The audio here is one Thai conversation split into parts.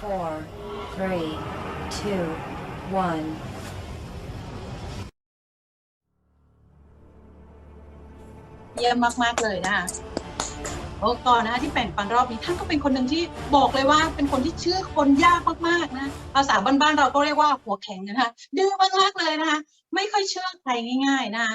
four, three, two, one. เยี่ยมมาก ๆ เลยนะคะโอ้ก่อนนะคะที่แบ่งปันรอบนี้ท่านก็เป็นคนหนึ่งที่บอกเลยว่าเป็นคนที่เชื่อคนยากมากๆนะภาษาบ้านๆเราก็เรียกว่าหัวแข็งนะคะดื้อมากๆเลยนะคะไม่ค่อยเชื่อใครง่าย ๆ นะคะ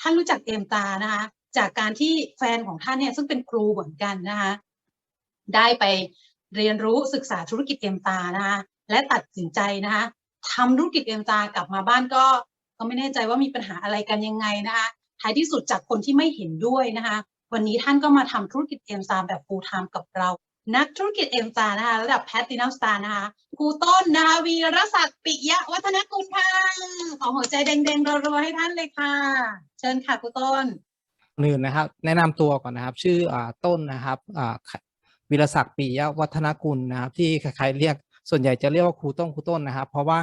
ท่านรู้จักเกมตานะคะจากการที่แฟนของท่านเนี่ยซึ่งเป็นครูเหมือนกันนะคะได้ไป เรียนรู้ศึกษาธุรกิจเกมตานะคะและตัดสินใจนะคะทำธุรกิจเกมตากลับมาบ้านก็ก็ไม่แน่ใจว่ามีปัญหาอะไรกันยังไงนะคะท้ายที่สุดจากคนที่ไม่เห็นด้วยนะคะวันนี้ท่านก็มาทำธุรกิจเอ็มซาแบบ full time กับเรา นักธุรกิจเอ็มซานะคะระดับแพตตินัมสตาร์นะคะครูต้นนะคะวีรศักดิ์ปิยะวัฒนกุลค่ะขอหัวใจแดงๆรัวๆให้ท่านเลยค่ะ เชิญค่ะครูต้นหนึ่งนะครับแนะนำตัวก่อนนะครับ ชื่ออ่าต้นนะครับอ่า วิรศักดิ์ปิยวัฒนกุลนะครับที่ใครๆเรียกส่วนใหญ่จะเรียกว่าครูต้นครูต้นนะครับ เพราะว่า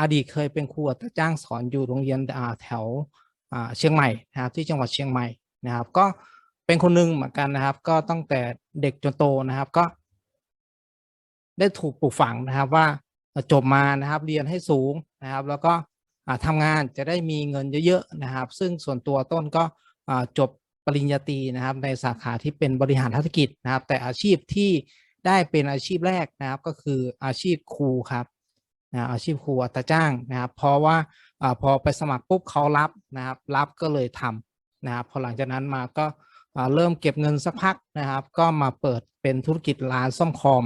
อดีตเคยเป็นครูอัตจ้างสอนอยู่โรงเรียนแถวเชียงใหม่นะครับที่จังหวัดเชียงใหม่นะครับ ก็เป็นคนหนึ่งเหมือนกันนะครับ ก็ตั้งแต่เด็กจนโตนะครับก็ ได้ถูกปลูกฝังนะครับว่าจบมานะครับเรียนให้สูงนะครับ แล้วก็อ่าทำงานจะได้มีเงินเยอะๆนะครับ ซึ่งส่วนตัวต้นก็จบ ปริญญาตรีนะครับในสาขาที่เป็นบริหารธุรกิจนะครับ แต่อาชีพที่ได้เป็นอาชีพแรกนะครับ ก็คืออาชีพครูครับนะอาชีพครูอัตราจ้างนะครับ เพราะว่าอพอไปสมัครปุ๊บเขารับนะครับ รับก็เลยทำนะครับพอหลังจากนั้นมาก็เริ่มเก็บเงินสักพักนะครับ ก็มาเปิดเป็นธุรกิจร้านซ่อมคอม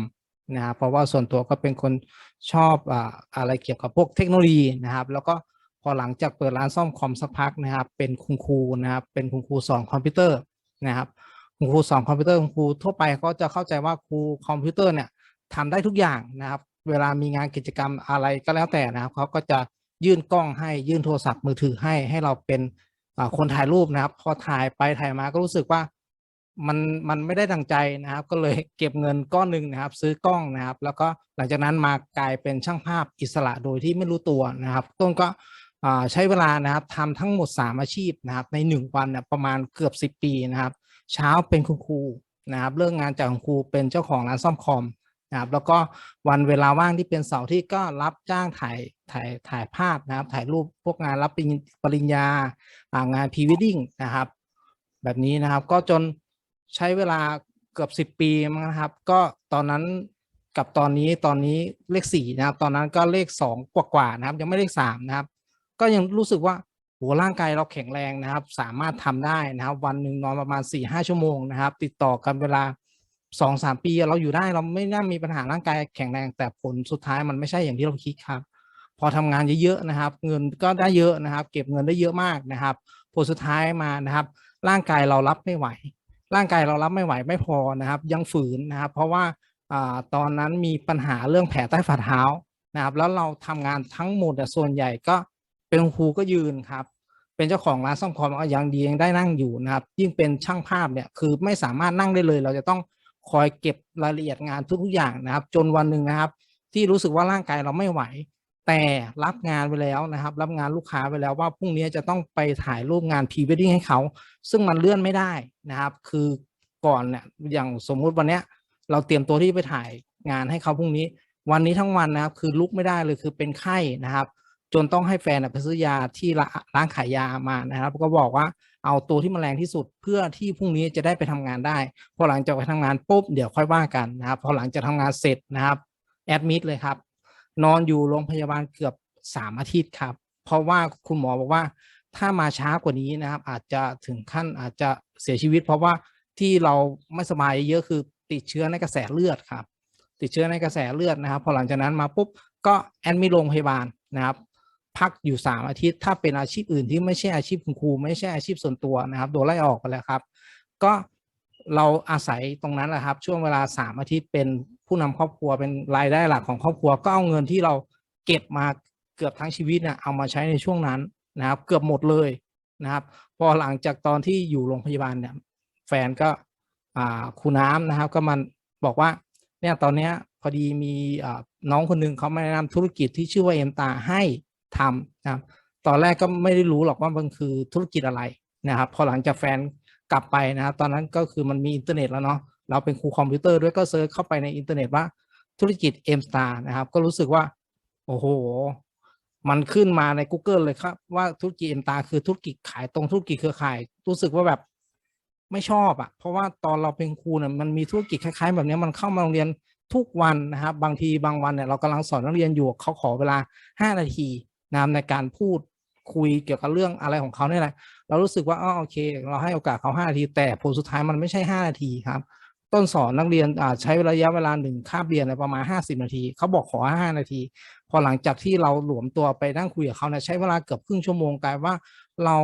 นะครับเพราะว่าส่วนตัวก็เป็นคนชอบอะไรเกี่ยวกับพวกเทคโนโลยีนะครับ แล้วก็ พอหลังจากเปิดร้านซ่อมคอมสักพักนะครับ เป็นคุณครูนะครับ เป็นคุณครูสอนคอมพิวเตอร์นะครับคุณครูสอนคอมพิวเตอร์คุณครูทั่วไปเขาจะเข้าใจว่าครูคอมพิวเตอร์เนี่ยทำได้ทุกอย่างนะครับ เวลามีงานกิจกรรมอะไรก็แล้วแต่นะครับเขาก็จะยื่นกล้องให้ยื่นโทรศัพท์มือถือให้ให้เราเป็นคนถ่ายรูปนะครับ พอถ่ายไปถ่ายมาก็รู้สึกว่ามันมันไม่ได้ดังใจนะครับ ก็เลยเก็บเงินก้อนหนึ่งนะครับ ซื้อกล้องนะครับ แล้วก็หลังจากนั้นมากลายเป็นช่างภาพอิสระโดยที่ไม่รู้ตัวนะครับ ต้นก็ ใช้เวลานะครับทำทั้งหมด 3 อาชีพนะครับใน 1 วันนี่ยประมาณเกือบ 10 ปีนะครับ เช้าเป็นคุณครูนะครับเลิกงานจากคุณครูเป็นเจ้าของร้านซ่อมคอมนะครับแล้วก็วันเวลาว่างที่เป็นเสาร์ที่ก็รับจ้างถ่ายถ่ายถ่ายภาพนะครับ ถ่ายรูปพวกงานรับปริญญาางานพรีวดดิ้งนะครับ แบบนี้นะครับก็จนใช้เวลาเกือบสิบ10 ปีนะครับ ก็ตอนนั้นกับตอนนี้ตอนนี้เลขสี่นะครับ ตอนนั้นก็เลขสองกว่าๆนะครับ ยังไม่เลขสามนะครับ ก็ยังรู้สึกว่าโหร่างกายเราแข็งแรงนะครับ สามารถทำได้นะครับ วันหนึ่งนอนประมาณสี่ห้าชั่วโมงนะครับ ติดต่อกันเวลาสองสามปีเราอยู่ได้เราไม่น่ามีปัญหาร่างกายแข็งแรง แต่ผลสุดท้ายมันไม่ใช่อย่างที่เราคิดครับ พอทำงานเยอะๆนะครับ เงินก็ได้เยอะนะครับ เก็บเงินได้เยอะมากนะครับ ผลสุดท้ายมานะครับ ร่างกายเรารับไม่ไหว ร่างกายเรารับไม่ไหวไม่พอนะครับ ยังฝืนนะครับ เพราะว่าอตอนนั้นมีปัญหาเรื่องแผลใต้ฝ่าเท้านะครับ แล้วเราทำงานทั้งหมดส่วนใหญ่ก็ เป็นครูก็ยืนครับ เป็นเจ้าของร้านซ่อมคอมก็ยังดียังได้นั่งอยู่นะครับ ยิ่งเป็นช่างภาพเนี่ยคือไม่สามารถนั่งได้เลย เราจะต้องคอยเก็บรายละเอียดงานทุกๆอย่างนะครับ จนวันหนึ่งนะครับ ที่รู้สึกว่าร่างกายเราไม่ไหว แต่รับงานไปแล้วนะครับ รับงานลูกค้าไปแล้วว่าพรุ่งนี้จะต้องไปถ่ายรูปงานพรีเวดดิ้งให้เขา ซึ่งมันเลื่อนไม่ได้นะครับ คือก่อนเนี่ยอย่างสมมุติวันเนี้ยเราเตรียมตัวที่ไปถ่ายงานให้เขาพรุ่งนี้ วันนี้ทั้งวันนะครับ คือลุกไม่ได้เลยคือเป็นไข้นะครับ จนต้องให้แฟนไปซื้อยาที่ร้านขายยามานะครับ ก็บอกว่าเอาตัวที่มันแรงที่สุดเพื่อที่พรุ่งนี้จะได้ไปทำงานได้ พอหลังจากไปทำงานปุ๊บเดี๋ยวค่อยว่ากันนะครับ พอหลังจากทำงานเสร็จนะครับแอดมิดเลยครับ นอนอยู่โรงพยาบาลเกือบสามอาทิตย์ครับ เพราะว่าคุณหมอบอกว่าถ้ามาช้ากว่านี้นะครับ อาจจะถึงขั้นอาจจะเสียชีวิต เพราะว่าที่เราไม่สบายเยอะคือติดเชื้อในกระแสเลือดครับ ติดเชื้อในกระแสเลือดนะครับ พอหลังจากนั้นมาปุ๊บก็แอดมิดโรงพยาบาลนะครับ พักอยู่สามอาทิตย์ ถ้าเป็นอาชีพอื่นที่ไม่ใช่อาชีพคุณครู ไม่ใช่อาชีพส่วนตัวนะครับโดนไล่ออกไปแล้วครับ ก็เราอาศัยตรงนั้นแหละครับ ช่วงเวลาสามอาทิตย์เป็นผู้นำครอบครัวเป็นรายได้หลักของครอบครัว ก็เอาเงินที่เราเก็บมาเกือบทั้งชีวิตนะเอามาใช้ในช่วงนั้นนะครับ เกือบหมดเลยนะครับ พอหลังจากตอนที่อยู่โรงพยาบาลเนี่ยแฟนก็ครูน้ำนะครับ ก็มันบอกว่าเนี่ยตอนเนี้ยพอดีมีน้องคนหนึ่งเขามาแนะนำธุรกิจที่ชื่อว่าเอ็มตาให้ ทำนะครับตอนแรกก็ไม่ได้รู้หรอกว่ามันคือธุรกิจอะไรนะครับ พอหลังจากแฟนกลับไปนะครับ ตอนนั้นก็คือมันมีอินเทอร์เน็ตแล้วเนาะเราเป็นครูคอมพิวเตอร์ด้วยก็เซิร์ชเข้าไปในอินเทอร์เน็ตว่าธุรกิจ M Star นะครับ ก็รู้สึกว่า โอ้โห มันขึ้นมาใน Google เลยครับ ว่าธุรกิจ M Star คือธุรกิจขายตรงธุรกิจเครือข่าย รู้สึกว่าแบบไม่ชอบอะ่ะ เพราะว่าตอนเราเป็นครูเนี่ยมันมีธุรกิจคล้ายๆ แบบนี้มันเข้ามาโรงเรียนทุกวันนะครับ บางทีบางวันเนี่ยเรากำลังสอนนักเรียนอยู่เขาขอเวลาห้านาที นะในการพูดคุยเกี่ยวกับเรื่องอะไรของเขาเนี่ยแหละเรารู้สึกว่าอ๋อโอเค เราให้โอกาสเขาห้านาที แต่ผลสุดท้ายมันไม่ใช่ห้านาทีครับ ต้นสอนนักเรียนอ่าใช้ระยะเวลาหนึ่งคาบเรียนประมาณห้าสิบนาที เขาบอกขอห้านาที พอหลังจากที่เราหลวมตัวไปนั่งคุยกับเขาเนี่ยใช้เวลาเกือบครึ่งชั่วโมงกลายว่าเรา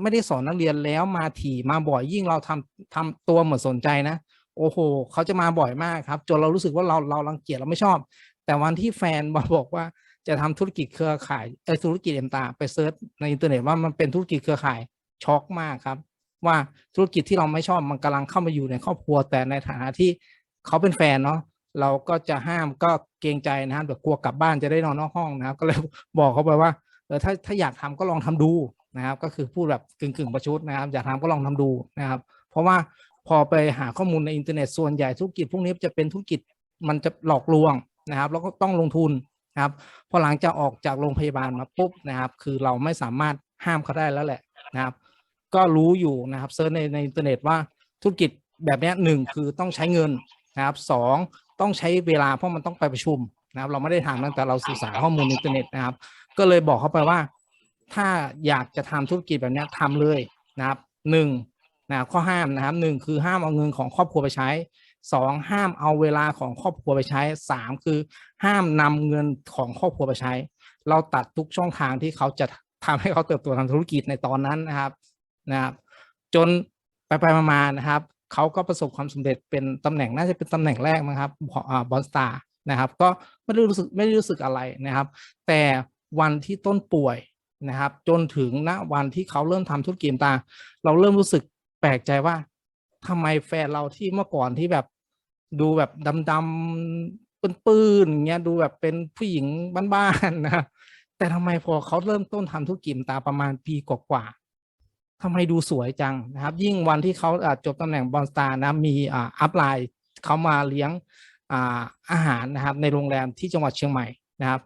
ไม่ได้สอนนักเรียนแล้วมาถี่มาบ่อยยิ่งเราทำทำตัวเหมือนสนใจนะ โอ้โหเขาจะมาบ่อยมากครับ จนเรารู้สึกว่าเราเรารังเกียจเราไม่ชอบ แต่วันที่แฟนมาบอกว่า จะทำธุรกิจเครือข่ายเอธุรกิจเอ็มตาไปเซิร์ชในอินเทอร์เน็ตว่ามันเป็นธุรกิจเครือข่ายช็อกมากครับ ว่าธุรกิจที่เราไม่ชอบมันกำลังเข้ามาอยู่ในครอบครัวแต่ในฐานะที่เขาเป็นแฟนเนาะเราก็จะห้ามก็เกรงใจนะครับแบบกลัวกลับบ้านจะได้นอนนอกห้องนะครับ ก็เลยบอกเขาไปว่าเออถ้าถ้าอยากทำก็ลองทำดูนะครับ ก็คือพูดแบบกึ่งกึ่งประชดนะครับ อยากทำก็ลองทำดูนะครับ เพราะว่าพอไปหาข้อมูลในอินเทอร์เน็ตส่วนใหญ่ธุรกิจพวกนี้จะเป็นธุรกิจมันจะหลอกลวงนะครับ แล้วก็ต้องลงทุน นะครับพอหลังจากออกจากโรงพยาบาลมาปุ๊บนะครับ คือเราไม่สามารถห้ามเขาได้แล้วแหละนะครับ ก็รู้อยู่นะครับเซิร์ชในในอินเทอร์เน็ตว่าธุรกิจแบบนี้หนึ่งคือต้องใช้เงินนะครับสองต้องใช้เวลาเพราะมันต้องไปประชุมนะครับ เราไม่ได้ทำตั้งแต่เราศึกษาข้อมูลในอินเทอร์เน็ตนะครับ ก็เลยบอกเขาไปว่า ถ้าอยากจะทำธุรกิจแบบนี้ยทำเลยนะครับหนึ่งนะข้อห้ามนะครับหนึ่งคือห้ามเอาเงินของครอบครัวไปใช้ สองห้ามเอาเวลาของครอบครัวไปใช้สามคือ ห้ามนำเงินของครอบครัวไปใช้ เราตัดทุกช่องทางที่เขาจะทำให้เขาเติบโตทางธุรกิจในตอนนั้นนะครับนะครับจนไปไปๆมาๆนะครับเขาก็ประสบความสำเร็จเป็นตำแหน่งน่าจะเป็นตำแหน่งแรกมั้งครับบอลสตาร์นะครับ ก็ไม่ได้รู้สึกไม่ได้รู้สึกอะไรนะครับ แต่วันที่ต้นป่วยนะครับ จนถึงณวันที่เขาเริ่มทำธุรกิจตา เราเริ่มรู้สึกแปลกใจว่าทำไมแฟนเราที่เมื่อก่อนที่แบบ ดูแบบดำๆปื้นๆอย่างเงี้ยดูแบบเป็นผู้หญิงบ้านๆนะครับแต่ทำไมพอเขาเริ่มต้นทำธุรกิจตาประมาณปีกว่าๆทำไมดูสวยจังนะครับ ยิ่งวันที่เขาจบตำแหน่งบอลสตาร์นะมีอ่าอัพไลน์เขามาเลี้ยงอาหารนะครับ ในโรงแรมที่จังหวัดเชียงใหม่นะครับ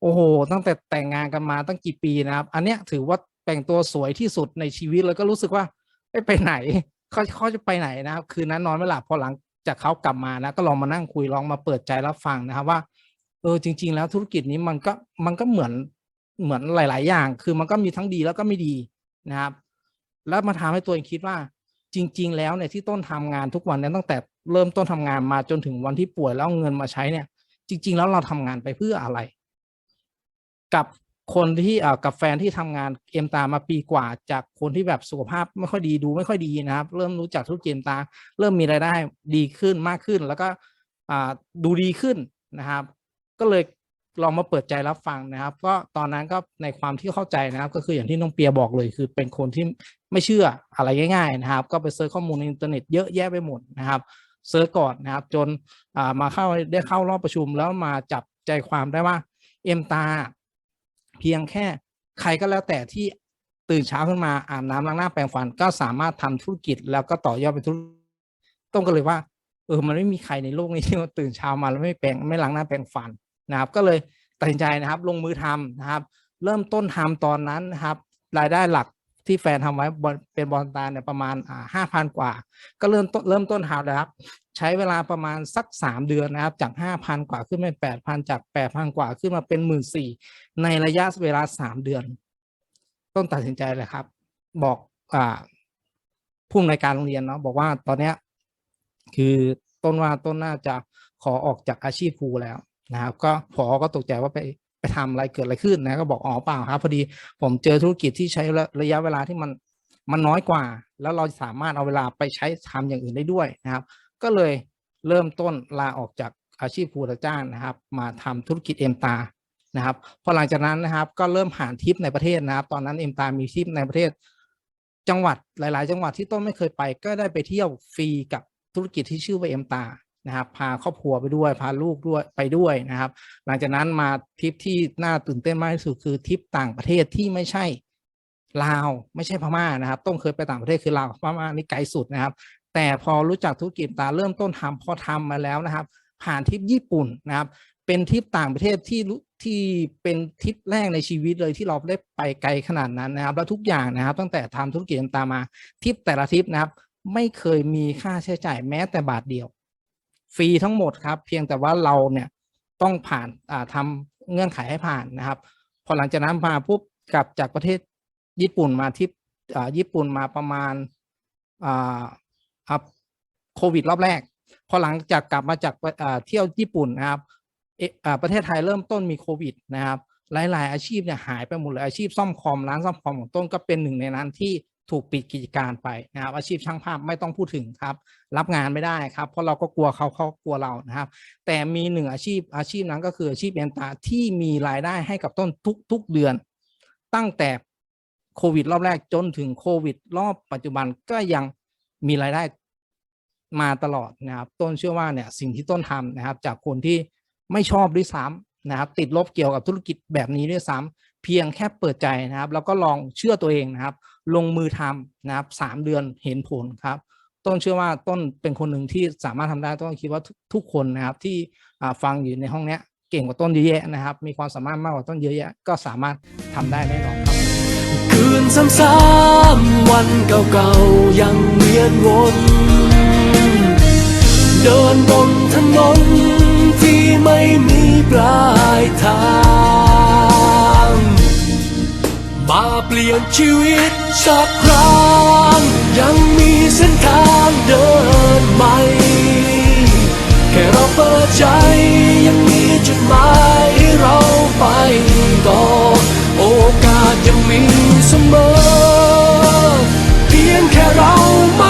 โอ้โห ตั้งแต่แต่งงานกันมาตั้งกี่ปีนะครับ อันเนี้ยถือว่าแต่งตัวสวยที่สุดในชีวิตแล้วก็รู้สึกว่าไปไหนเขาเขาจะไปไหนนะครับ คืนนั้นนอนไม่หลับพอหลัง จากเขากลับมานะก็ลองมานั่งคุยลองมาเปิดใจรับฟังนะครับว่าเออจริง ๆ แล้วธุรกิจนี้มันก็มันก็เหมือนเหมือนหลาย ๆ อย่าง คือมันก็มีทั้งดีแล้วก็ไม่ดีนะครับ แล้วมาทำให้ตัวเองคิดว่า จริง ๆ แล้วเนี่ยที่ต้นทำงานทุกวันนี่ยตั้งแต่เริ่มต้นทำงานมาจนถึงวันที่ป่วยแล้วเอาเงินมาใช้เนี่ย จริง ๆ แล้วเราทำงานไปเพื่ออะไร กับ คนที่อ่ากับแฟนที่ทำงานเอ็มตามาปีกว่า จากคนที่แบบสุขภาพไม่ค่อยดีดูไม่ค่อยดีนะครับ เริ่มรู้จักธุรกิจเอ็มตา เริ่มมีรายได้ดีขึ้นมากขึ้น แล้วก็อ่าดูดีขึ้นนะครับ ก็เลยลองมาเปิดใจรับฟังนะครับ ก็ตอนนั้นก็ในความที่เข้าใจนะครับ ก็คืออย่างที่น้องเปียบอกเลย คือเป็นคนที่ไม่เชื่ออะไรง่าย ๆ นะครับ ก็ไปเซิร์ชข้อมูลในอินเทอร์เน็ตเยอะแยะไปหมดนะครับเซิร์ชก่อนนะครับ จนมาเข้าได้เข้ารอบประชุมแล้วมาจับใจความได้ว่าเอ็มตา เพียงแค่ใครก็แล้วแต่ที่ตื่นเช้าขึ้นมาอาบน้ำล้างหน้าแปรงฟันก็สามารถทำธุรกิจแล้วก็ต่อยอดเป็นธุรกิจต้องก็เลยว่าเออมันไม่มีใครในโลกนี้ที่ตื่นเช้ามาแล้วไม่แปรงไม่ล้างหน้าแปรงฟันนะครับ ก็เลยตัดสินใจนะครับ ลงมือทำนะครับ เริ่มต้นทำตอนนั้นนะครับ รายได้หลัก ที่แฟนทำไว้เป็นบอลตาเนี่ยประมาณอ่าห้าพันกว่า ก็เริ่มต้นเริ่มต้นทำแล้วครับ ใช้เวลาประมาณสักสามเดือนนะครับ จากห้าพันกว่าขึ้นเป็นแปดพันจากแปดพันกว่าขึ้นมาเป็นหมื่นสี่ในระยะเวลาสามเดือน ต้นตัดสินใจเลยครับ บอกอ่าผู้อำนวยการโรงเรียนเนาะบอกว่าตอนเนี้ยคือต้นว่าต้นน่าจะขอออกจากอาชีพครูแล้วนะครับ ก็พอก็ตกใจว่าไป ไปทำอะไรเกิดอะไรขึ้นนะก็บอกอ๋อเปล่าครับ พอดีผมเจอธุรกิจที่ใช้ระยะเวลาที่มันมันน้อยกว่า แล้วเราสามารถเอาเวลาไปใช้ทำอย่างอื่นได้ด้วยนะครับ ก็เลยเริ่มต้นลาออกจากอาชีพครูรับจ้างนะครับ มาทำธุรกิจเอ็มตานะครับพอหลังจากนั้นนะครับ ก็เริ่มหาทิปในประเทศนะครับ ตอนนั้นเอ็มตามีทิปในประเทศ จังหวัดหลาย ๆ จังหวัดที่ต้นไม่เคยไป ก็ได้ไปเที่ยวฟรีกับธุรกิจที่ชื่อว่าเอ็มตา นะครับพาครอบครัวไปด้วยพาลูกด้วยไปด้วยนะครับ หลังจากนั้นมาทริปที่น่าตื่นเต้นมากที่สุดคือทริปต่างประเทศที่ไม่ใช่ลาวไม่ใช่พม่านะครับ ต้องเคยไปต่างประเทศคือลาวพม่านี่ไกลสุดนะครับ แต่พอรู้จักธุรกิจตาเริ่มต้นทำพอทำมาแล้วนะครับ ผ่านทริปญี่ปุ่นนะครับ เป็นทริปต่างประเทศที่ที่เป็นทริปแรกในชีวิตเลยที่เราได้ไปไกลขนาดนั้นนะครับ แล้วทุกอย่างนะครับ ตั้งแต่ทำธุรกิจตามาทริปแต่ละทริปนะครับ ไม่เคยมีค่าใช้จ่ายแม้แต่บาทเดียว ฟรีทั้งหมดครับ เพียงแต่ว่าเราเนี่ยต้องผ่านอ่าทำเงื่อนไขให้ผ่านนะครับ พอหลังจากนั้นมาปุ๊บกลับจากประเทศญี่ปุ่นมาที่ญี่ปุ่นมาประมาณอ่าโควิดรอบแรก พอหลังจากกลับมาจากเที่ยวญี่ปุ่นนะครับประเทศไทยเริ่มต้นมีโควิดนะครับ หลาย ๆ อาชีพเนี่ยหายไปหมดเลยอาชีพซ่อมคอมร้านซ่อมคอมของต้นก็เป็นหนึ่งในนั้นที่ ถูกปิดกิจการไปนะครับ อาชีพช่างภาพไม่ต้องพูดถึงครับ รับงานไม่ได้ครับ เพราะเราก็กลัวเขาเขากลัวเรานะครับ แต่มีหนึ่งอาชีพอาชีพนั้นก็คืออาชีพเอ็นตาที่มีรายได้ให้กับต้นทุกทุกเดือน ตั้งแต่โควิดรอบแรกจนถึงโควิด รอบปัจจุบันก็ยังมีรายได้มาตลอดนะครับ ต้นเชื่อว่าเนี่ยสิ่งที่ต้นทำนะครับ จากคนที่ไม่ชอบด้วยซ้ำนะครับ ติดลบเกี่ยวกับธุรกิจแบบนี้ด้วยซ้ำเพียงแค่เปิดใจนะครับ แล้วก็ลองเชื่อตัวเองนะครับ ลงมือทำนะครับสามเดือนเห็นผลครับ ต้นเชื่อว่าต้นเป็นคนหนึ่งที่สามารถทำได้ต้นคิดว่าทุกทุกคนนะครับที่ฟังอยู่ในห้องเนี้ยเก่งกว่าต้นเยอะแยะนะครับ มีความสามารถมากกว่าต้นเยอะแยะ ก็สามารถทำได้แน่นอนครับคืนซ้ำๆวันเก่าๆยังเวียนวนเดินบนถนนที่ไม่มีปลายทาง เปลี่ยนชีวิตสักครั้ง ยังมีเส้นทางเดินใหม่ แค่เราเปิดใจยังมีจุดหมายให้เราไปต่อ โอกาสยังมีเสมอ เพียงแค่เราม่